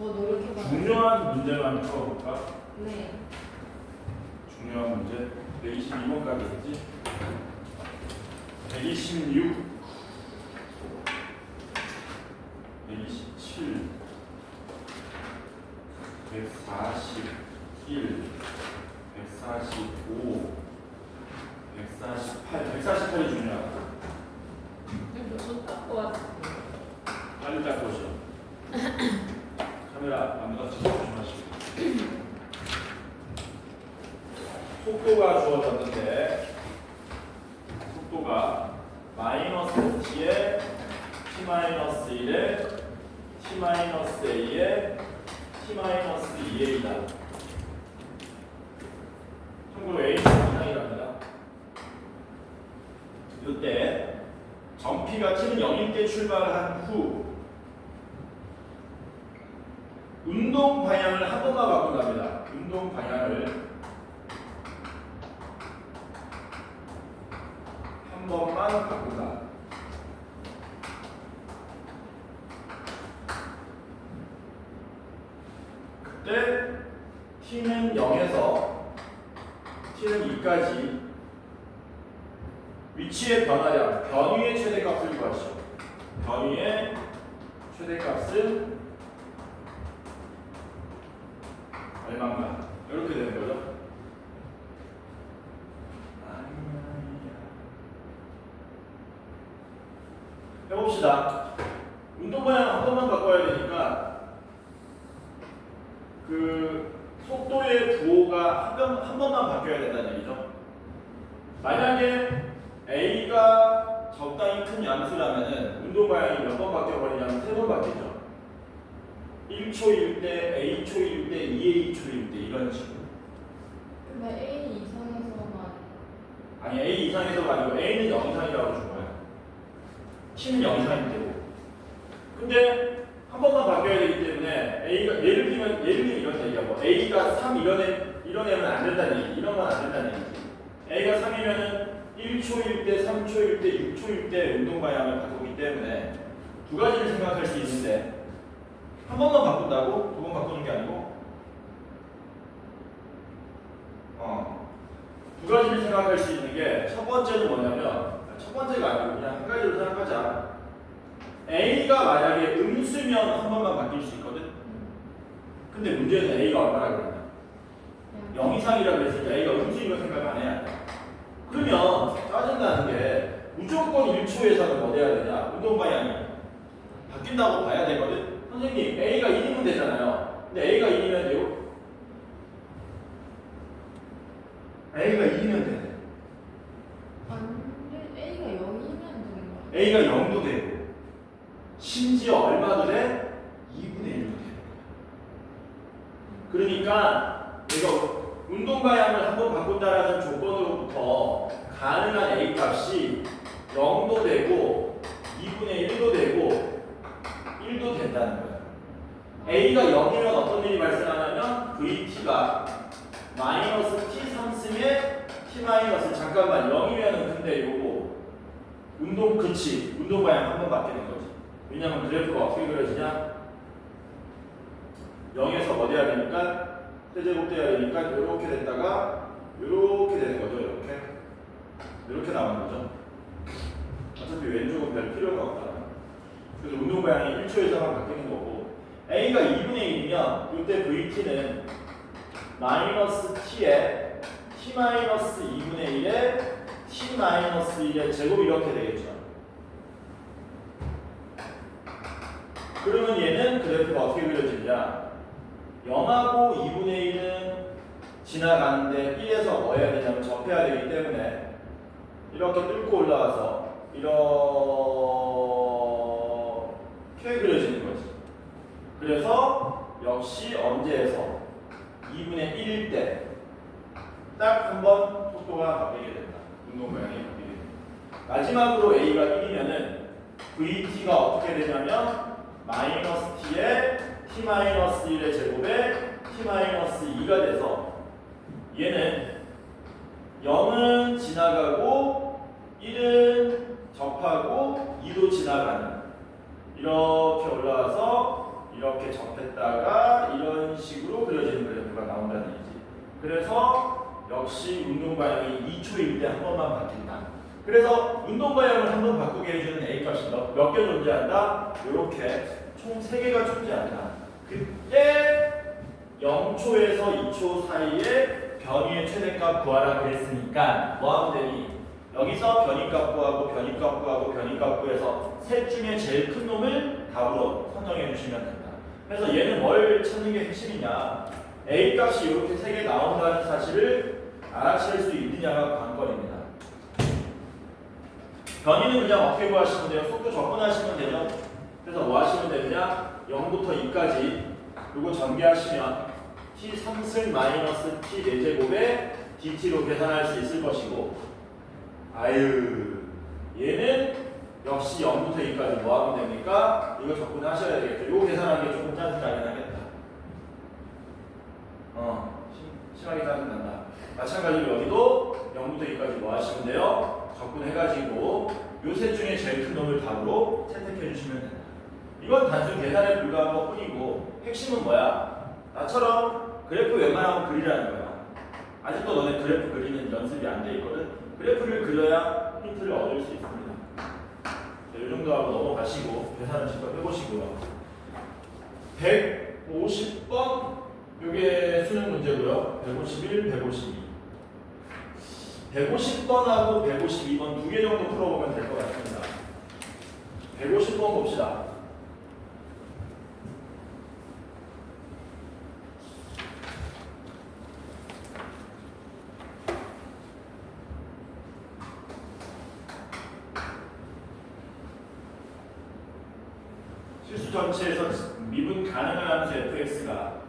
더 노력해봐. 중요한 문제만 풀어볼까? 네. 중요한 문제 122번까지 했지? 126 127 141 145 148 148이 중요하다 이거 닦고 왔어. 빨리 닦고 오시오 카메라 안 닫히게 조심하시고 속도가 주어졌는데 속도가 마이너스 t에 t 마이너스 1에 t 마이너스 a에 t 마이너스 2a다. 참고로 a는 이상이랍니다. 이때 점피가 t는 0일 때 출발한 후 운동 방향을 한 번만 바꾼답니다. 운동 방향을 한 번만 바꾼다. 그때 t는 0에서 t는 2까지 위치의 변화량, 변위의 최대값을 구하시오. 변위의 최대값은 얼마인가? 이렇게 되는 거죠. 해봅시다. 운동 방향 한 번만 바꿔야 되니까 그 속도의 부호가 한, 번, 한 번만 바뀌어야 된다는 얘기죠. 만약에 A가 적당히 큰 양수라면은 운동 방향이 몇 번 바뀌어버리냐면 세 번 바뀌죠. 1초일 때, A초일 때, 2A초일 때 이런 식으로. 근데 A 이상에서만 아니 A 이상에서가 아니고 A는 0 이상이라고 준 거야. T는 0 이상이 되고. 근데 한 번만 바뀌어야 되기 때문에 A가 예를 들면 예를 들면 이런 얘기야. 뭐 A가 3 이런 애 이런 애는 안 된다는 얘기. 이런 건 안 된다는 얘기지. A가 3이면은 1초일 때, 3초일 때, 6초일 때 운동 방향을 바꾸기 때문에 두 가지를 생각할 수 있는데 한 번만 바꾼다고 두 번 바꾸는 게 아니고 어. 두 가지를 생각할 수 있는 게 첫 번째는 뭐냐면 첫 번째가 아니고 그냥 한 가지로 생각하자. A가 만약에 음수면 한 번만 바뀔 수 있거든. 근데 문제는 A가 얼마나 그러냐? 0 이상이라고 했을 때 A가 음수인 거 생각 안 해야 돼. 그러면 짜증나는 게 무조건 1초에서는 뭐 돼야 되냐? 운동 방향이 바뀐다고 봐야 되거든. 선생님 A가 1이면 되잖아요. 근데 A가 1이면 돼요? A가 2면 돼. 안 돼. A가 0이면 되는 거야. A가 0도 되고 심지어 얼마도 돼? 2분의 1도 돼. 그러니까 이거 운동 방향을 한번 바꾼다라는 조건으로부터 가능한 A 값이 0도 되고 2분의 1도 되고 1도 된다는 거예요. A가 0이면 어떤 일이 발생하냐면 VT가 마이너스 T 3승에 T 마이너스 잠깐만 0이면은 근데 요거 운동 그치. 운동 방향 한번 바뀌는 거지. 왜냐면 그래프가 어떻게 그려지냐? 0에서 뭐 돼야 되니까? 세제곱 돼야 되니까 이렇게 됐다가 이렇게 되는 거죠 이렇게. 이렇게 나오는 거죠. 어차피 왼쪽은 별 필요가 없잖아 그래서 운동 방향이 1초에서만 바뀌는 거고 A가 2분의 1이면 이때 VT는 마이너스 T에 T 마이너스 2분의 1에 T 마이너스 1의 제곱 이렇게 되겠죠. 그러면 얘는 그래프가 어떻게 그려지냐? 0하고 2분의 1은 지나가는데 1에서 뭐 해야 되냐면 접해야 되기 때문에 이렇게 뚫고 올라와서 이렇게 거지. 그래서 역시 언제에서 2분의 1일 때 딱 한 번 속도가 바뀌게 된다. 운동 모양이 바뀌게 된다. 마지막으로 A가 1이면은 VT가 어떻게 되냐면 마이너스 T에 T 마이너스 1의 제곱에 T 마이너스 2가 돼서 얘는 0은 지나가고 1은 접하고 2도 지나가는 이렇게 올라와서 이렇게 접했다가 이런 식으로 그려지는 그래프가 나온다는 얘기지. 그래서 역시 운동 방향이 2초일 때 한 번만 바뀐다. 그래서 운동 방향을 한 번 바꾸게 해주는 A 값이 몇 개 존재한다? 이렇게 총 3개가 존재한다. 그때 0초에서 2초 사이에 변이의 최대값 구하라 그랬으니까 뭐 하면 되니? 여기서 변이값 구하고 변이값 구하고 변이값 구해서 셋 중에 제일 큰 놈을 답으로 선정해 주시면 된다. 그래서 얘는 뭘 찾는 게 핵심이냐? A 값이 이렇게 세 개 나온다는 사실을 알아챌 수 있느냐가 관건입니다. 변이는 그냥 어떻게 구하시면 돼요? 속도 접근하시면 되죠? 그래서 뭐 하시면 되느냐? 0부터 2까지 그리고 전개하시면 t 3승 마이너스 t 4제곱에 dt로 계산할 수 있을 것이고 아유 얘는 역시 0부터 2까지 뭐 하면 됩니까? 이거 접근하셔야 되겠죠. 이거 계산하는 게 조금 짜증나긴 하겠다. 어, 심- 심하게 짜증난다. 마찬가지로 여기도 0부터 2까지 뭐 하시면 돼요? 접근해가지고 요셋 중에 제일 큰 놈을 답으로 채택해 주시면 된다. 이건 단순 계산에 불과한 것 뿐이고 핵심은 뭐야? 나처럼 그래프 웬만하면 그리라는 거야. 아직도 너네 그래프 그리는 연습이 안 돼 있거든. 그래프를 그려야 힌트를 얻을 수 있습니다. 정도 하고 넘어가시고 계산을 직접 해보시고요. 150번 이게 수능 문제고요. 151, 152. 150번하고 152번 두 개 정도 풀어보면 될 것 같습니다. 150번 봅시다. 실수 전체에서 미분 가능한 fx가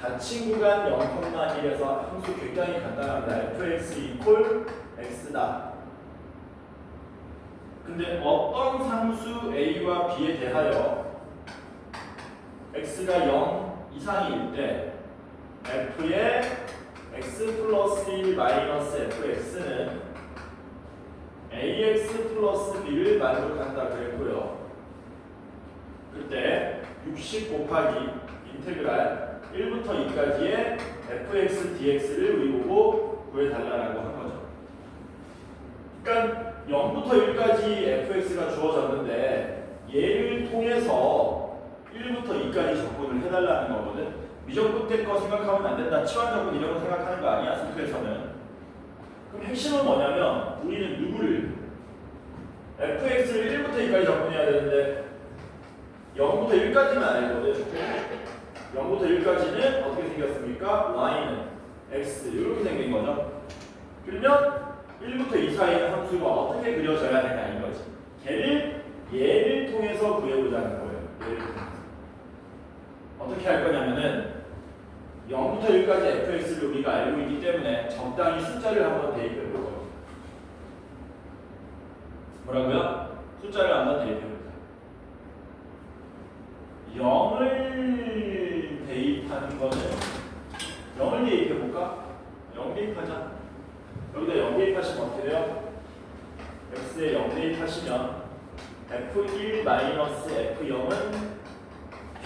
닫힌 구간 0,1에서 함수 굉장히 간단합니다. fx 이퀄 x다. 근데 어떤 상수 a와 b에 대하여 x가 0 이상일 때 f의 x 플러스 1 마이너스 fx는 ax 플러스 b를 만족한다 그랬고요. 그때 60 곱하기 인테그랄 1부터 2까지의 fx dx를 우리 보고 구해달라고 한 거죠. 그러니까 0부터 1까지 fx가 주어졌는데 얘를 통해서 1부터 2까지 접근을 해달라는 거거든. 미적 끝에 거 생각하면 안 된다. 치환 접근 이런 거 생각하는 거 아니야, 스크에서는. 그럼 핵심은 뭐냐면 우리는 누구를 fx를 1부터 2까지 접근해야 되는데 0부터 1까지는 아니거든. 0부터 1까지는 어떻게 생겼습니까? y는 x 이렇게 생긴 거죠. 그러면 1부터 2 사이의 함수가 어떻게 그려져야 되냐 이거지. 걔를 얘를 통해서 구해보자는 거예요. 얘를 통해서. 어떻게 할 거냐면은 0부터 1까지 fx를 우리가 알고 있기 때문에 적당히 숫자를 한번 대입해 볼 거예요. 뭐라고요? 숫자를 한번 대입해 볼게요. 0을 대입하는 거는 0을 대입해 볼까? 0 대입하자. 여기다 0 대입하시면 어떻게 돼요? x에 0 대입하시면 f1 마이너스 f0은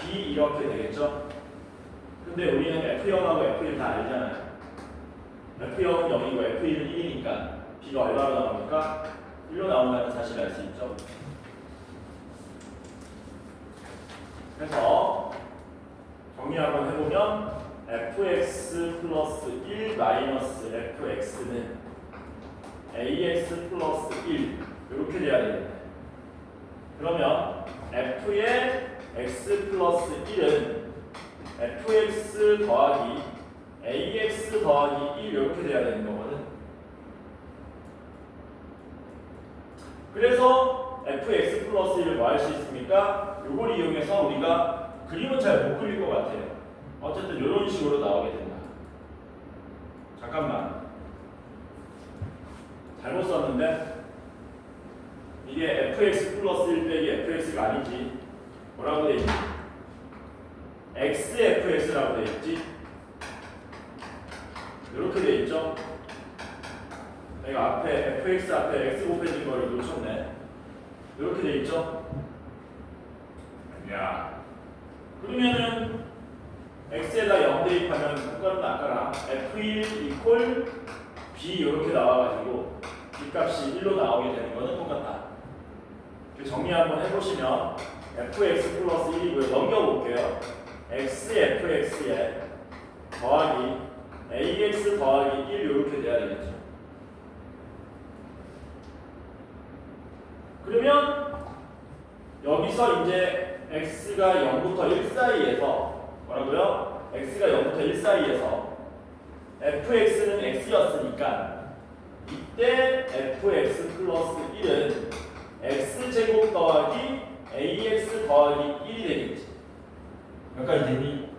b 이렇게 되겠죠? 근데 우리는 f0하고 f1 다 알잖아요. f0은 0이고 f1은 1이니까 b가 얼마로 나옵니까? 1로 나온다는 사실을 알수 있죠? 그래서 정리 한번 해보면 fx 플러스 1 마이너스 fx는 ax 플러스 1 이렇게 돼야 됩니다. 그러면 f의 x 플러스 1은 fx 더하기 ax 더하기 1 이렇게 돼야 되는 거거든. 그래서 fx 플러스 1을 뭐 할 수 있습니까? 이걸 이용해서 우리가 그림은 잘 못 그릴 것 같아요. 어쨌든 이런 식으로 나오게 된다. 잠깐만. 잘못 썼는데 이게 fx 플러스 1 빼기 fx가 아니지. 뭐라고 돼 있지? xfx라고 돼 있지. 이렇게 돼 있죠. 내가 앞에 fx 앞에 x 곱해진 거를 놓쳤네. 이렇게 돼 있죠. 야 그러면은 x에다 0 대입하면 똑같은 아까랑 f1 이퀄 b 이렇게 나와가지고 b 값이 1로 나오게 되는 거는 똑같다. 그 정리 한번 해보시면 fx 플러스 1이고요. 넘겨볼게요. x fx에 더하기 ax 더하기 1 이렇게 돼야 되겠죠. 그러면 여기서 이제 x가 0부터 1 사이에서 뭐라고요? x가 0부터 1 사이에서 fx는 x였으니까 이때 fx 플러스 1은 x제곱 더하기 ax 더하기 1이 되겠지. 여기까지 되니?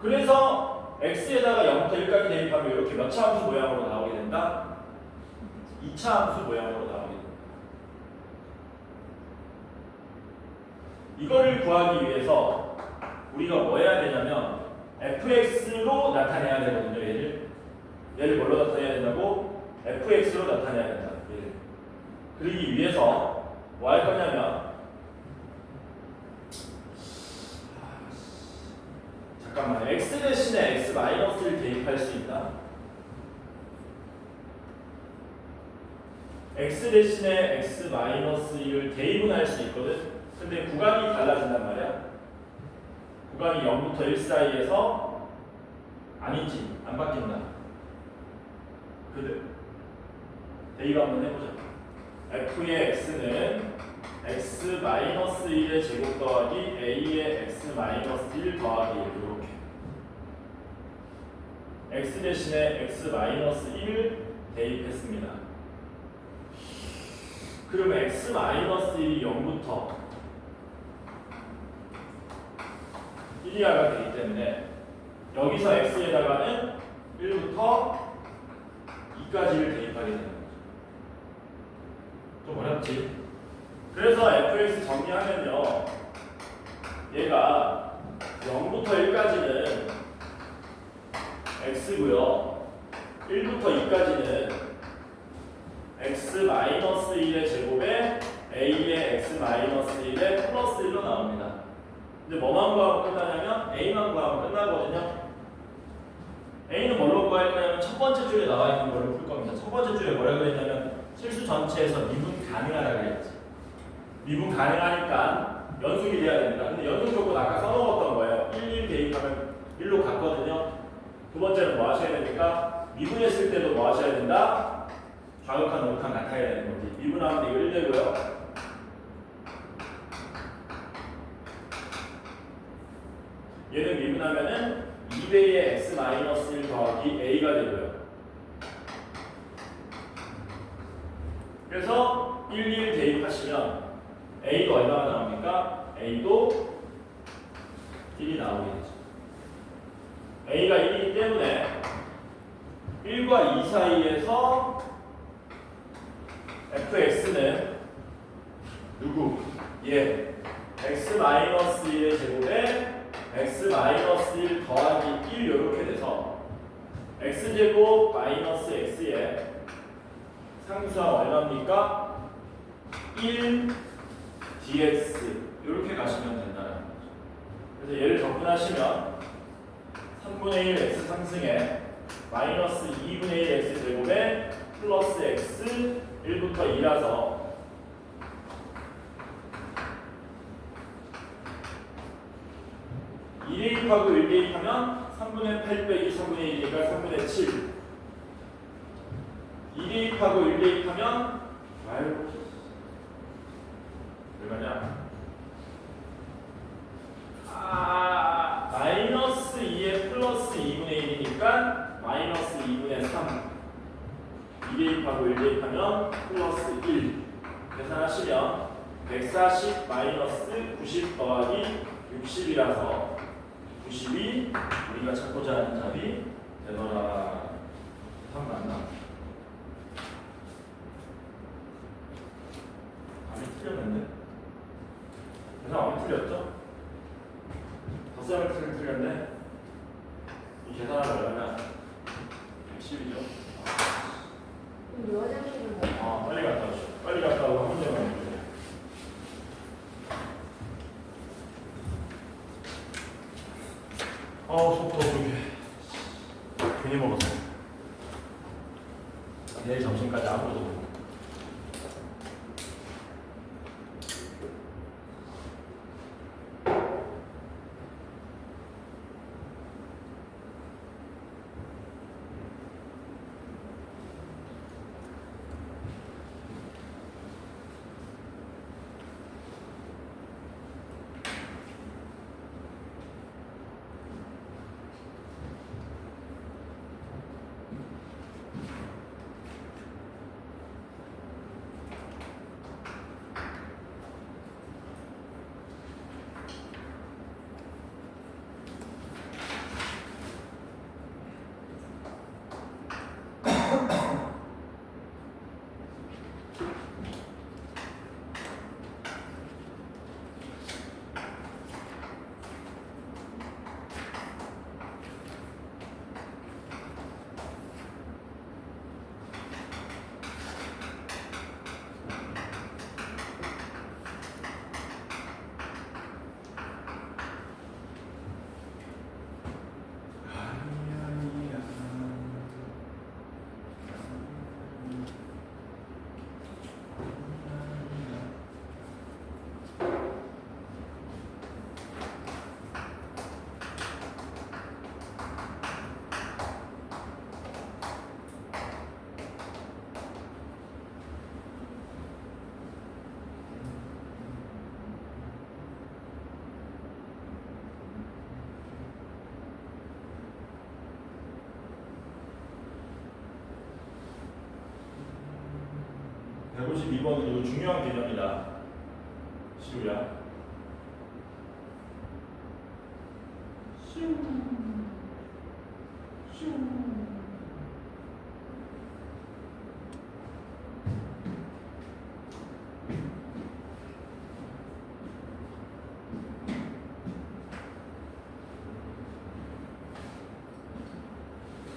그래서 x에다가 0부터 1까지 대입하면 이렇게 몇 차 함수 모양으로 나오게 된다? 2차 함수 모양으로 나오게 된다. 이거를 구하기 위해서 우리가 뭐 해야 되냐면 fx로 나타내야 되거든요. 얘를 얘를 뭘로 나타내야 된다고? fx로 나타내야 된다. 얘를. 그러기 위해서 뭐 할 거냐면 잠깐만 x 대신에 x 마이너스를 대입할 수 있다. x 대신에 x 마이너스 1을 대입은 할 수 있거든. 근데 구간이 달라진단 말이야. 구간이 0부터 1 사이에서 아니지 안 바뀐다. 그래. 대입 한번 해보자. f의 x는 x 마이너스 1의 제곱 더하기 a의 x 마이너스 1 더하기 1 이렇게. x 대신에 x 마이너스 1 대입했습니다. 그러면 x 마이너스 1이 0부터 1이하가 되기 때문에 여기서 x에다가는 1부터 2까지를 대입하게 되는 거죠. 좀 어렵지? 그래서 fx 정리하면요. 얘가 0부터 1까지는 x고요. 1부터 2까지는 x 마이너스 1의 제곱에 a의 x 마이너스 1의 플러스 1로 나옵니다. 근데 뭐만 구하면 끝나냐면 a만 구하면 끝나거든요. a는 뭘로 구할 거냐면 첫 번째 줄에 나와 있는 걸로 풀 겁니다. 첫 번째 줄에 뭐라 그랬냐면 실수 전체에서 미분 가능하다 그랬지. 미분 가능하니까 연속이 돼야 됩니다. 근데 연속 조건 아까 써먹었던 거예요. 1, 1 대입하면 1로 갔거든요. 두 번째는 뭐 하셔야 됩니까? 미분했을 때도 뭐 하셔야 된다? 좌극한 우극한 같아야 되는 거지. 미분하면 이거 1 되고요. 얘는 미분하면은 2배의 x 마이너스 1 더하기 a가 되고요. 그래서 1, 1 대입하시면 a도 얼마가 나옵니까? a도 1이 나오게 되죠. a가 1이기 때문에 1과 2 사이에서 fx는 누구? 얘 x 마이너스 1의 제곱에 x 마이너스 1 더하기 1 이렇게 돼서 x 제곱 마이너스 x의 상수항 얼마입니까? 1 dx 이렇게 가시면 된다는 거죠. 그래서 얘를 접근하시면 3분의 1 x 상승에 마이너스 2분의 1 x 제곱에 플러스 x 1부터 2라서 이 대입하고 1 대입하면 3분의 8 빼기 3분의 1이니까 3분의 7 2 대입하고 1 대입하면 아유 얼마냐? 아 마이너스 2에 플러스 2분의 1이니까 마이너스 2분의 3 2 대입하고 1 대입하면 플러스 1 계산하시면 140 마이너스 90 더하기 60이라서 90이 우리가 찾고자 하는 답이 되더라. 답 맞나? 답이 틀렸는데? 계산 안 틀렸죠? 덧셈을 틀 틀렸네? 이 계산하면 얼마냐? 60이죠? 그럼 요 화장실은 뭐? 아, 빨리 갔다 오시오. 빨리 갔다 오고 한 문제만 해주세요. 아우 속도 그렇게 괜히 먹었어. 내일 점심까지 아무것도 못 먹어. 152번은 이거 중요한 개념이다. 시우야. 시우. 시우.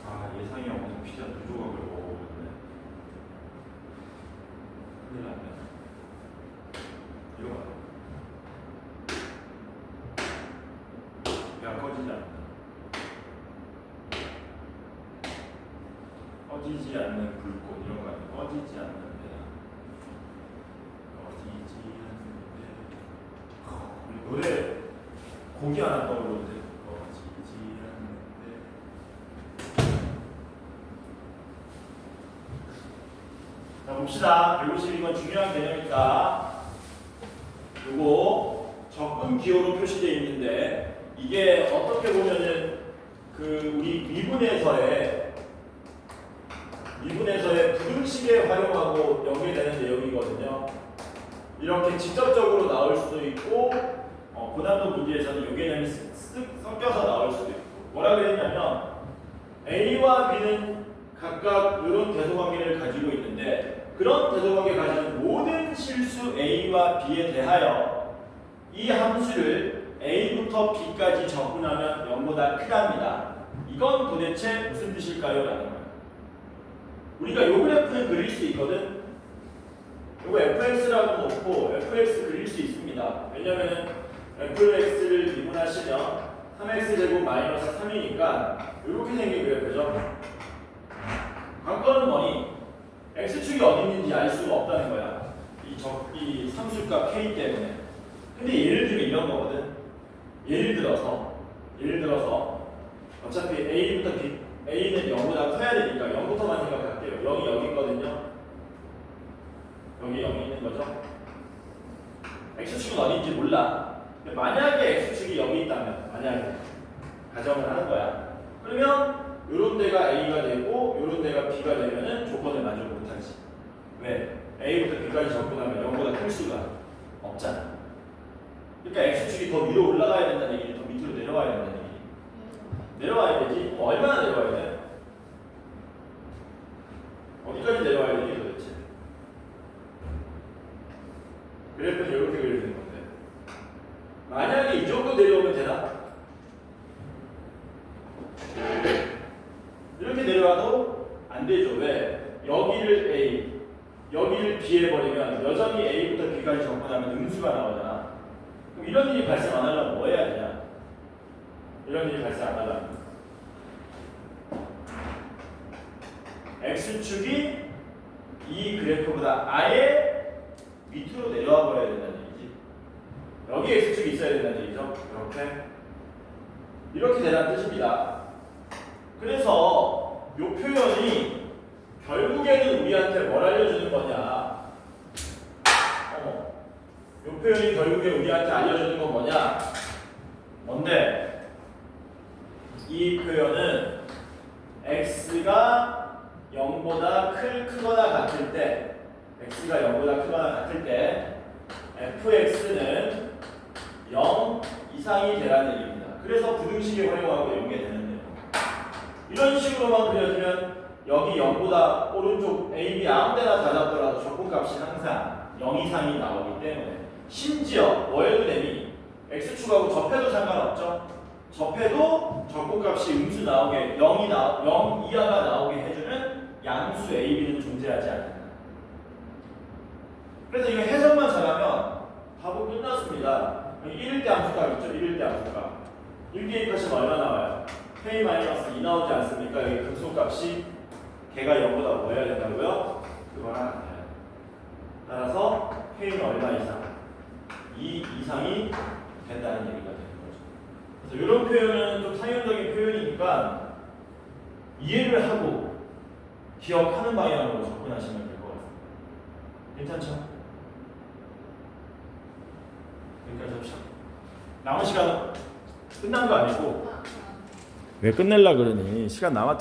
아 예상이 없는 피자 두 조각을 먹어버렸네. 큰일 났네. 이거 봐. 배가 꺼지지 않는다. 꺼지지 않는 불꽃 이런 거 아니야? 꺼지지 않는 배야. 꺼지지 않는 배. 노래 곡이 하나 떠오르는데. 봅시다. 152번 중요한 개념이니까 요거 적분 기호로 표시되어 있는데 이게 어떻게 보면은 그 우리 미분에서의 미분에서의 부등식에 활용하고 연계되는 내용이거든요. 이렇게 직접적으로 나올 수도 있고 어, 고난도 문제에서는 요 개념이 쓱, 쓱 섞여서 나올 수도 있고 뭐라 그랬냐면 A와 B는 각각 이런 대소관계를 가지고 있는데 그런 대소관계 가지는 모든 실수 A와 B에 대하여 이 함수를 A부터 B까지 적분하면 0보다 크답니다. 이건 도대체 무슨 뜻일까요? 라는 거예요. 우리가 요 그래프는 그릴 수 있거든. 요거 fx라고 놓고 fx 그릴 수 있습니다. 왜냐면은 fx를 미분하시면 3x 제곱 마이너스 3이니까 이렇게 생긴 그래프죠. 관건은 뭐니? x축이 어디 있는지 알 수가 없다는 거야. 이 적, 이 상수값 k 때문에. 근데 예를 들면 이런 거거든. 예를 들어서, 예를 들어서 어차피 a부터 b, a는 0보다 커야 되니까 0부터만 생각할게요. 0이 여기 있거든요. 여기 0이 있는 거죠. x축은 어딘지 몰라. 근데 만약에 x축이 여기 있다면, 만약에 가정을 하는 거야. 그러면 요런 데가 A가 되고 요런 데가 B가 되면은 조건을 만족 못하지. 왜? A부터 B까지 접근하면 0보다 클 수가 없잖아. 그러니까 X축이 더 위로 올라가야 된다는 얘기지 더 밑으로 내려와야 된다는 얘기. 내려와야 되지. 그럼 얼마나 내려와야 돼? 어디까지 내려와야 되지 도대체? 그래프는 이렇게 그려지는 건데. 만약에 이 정도 내려오면 되나? 이렇게 내려와도 안 되죠. 왜? 여기를 A, 여기를 B 해버리면 여전히 A부터 B까지 접근하면 음수가 나오잖아. 그럼 이런 일이 발생 안 하려면 뭐 해야 되냐? 이런 일이 발생 안 하다. x축이 이 그래프보다 아예 밑으로 내려와 버려야 된다는 얘기지. 여기 x축이 있어야 된다는 얘기죠. 이렇게 이렇게 되라는 뜻입니다. 그래서 이 표현이 결국에는 우리한테 뭘 알려주는 거냐? 표현이 결국에 우리한테 알려주는 건 뭐냐? 뭔데? 이 표현은 x가 0보다 클, 크거나 같을 때 x가 0보다 크거나 같을 때 fx는 0 이상이 되라는 얘기입니다. 그래서 부등식에 활용하고 연계되는데요. 이런 식으로만 그려주면 여기 0보다 오른쪽 A, B 아무 데나 다 잡더라도 적분값이 항상 0 이상이 나오기 때문에 심지어 되니 x축하고 접해도 상관없죠. 접해도 적분값이 음수 나오게 0이 나, 0 이하가 나오게 해주는 양수 A, B는 존재하지 않는다. 그래서 이거 해석만 잘하면 답은 끝났습니다. 1일 때 함수값 있죠? 1일 때 함수값. 1대입하시면 얼마 나와요? K-2 나오지 않습니까? 여기 극소값이 걔가 0보다 뭐 해야 된다고요? 그거랑. 따라서 K는 얼마 이상? 2 이상이 된다는 얘기가 되는 거죠. 그래서 이런 표현은 좀 상용적인 표현이니까 이해를 하고 기억하는 방향으로 접근하시면 될 것 같습니다. 괜찮죠? 여기까지 합시다. 남은 시간 끝난 거 아니고 아, 아. 왜 끝낼라 그러니 시간 남았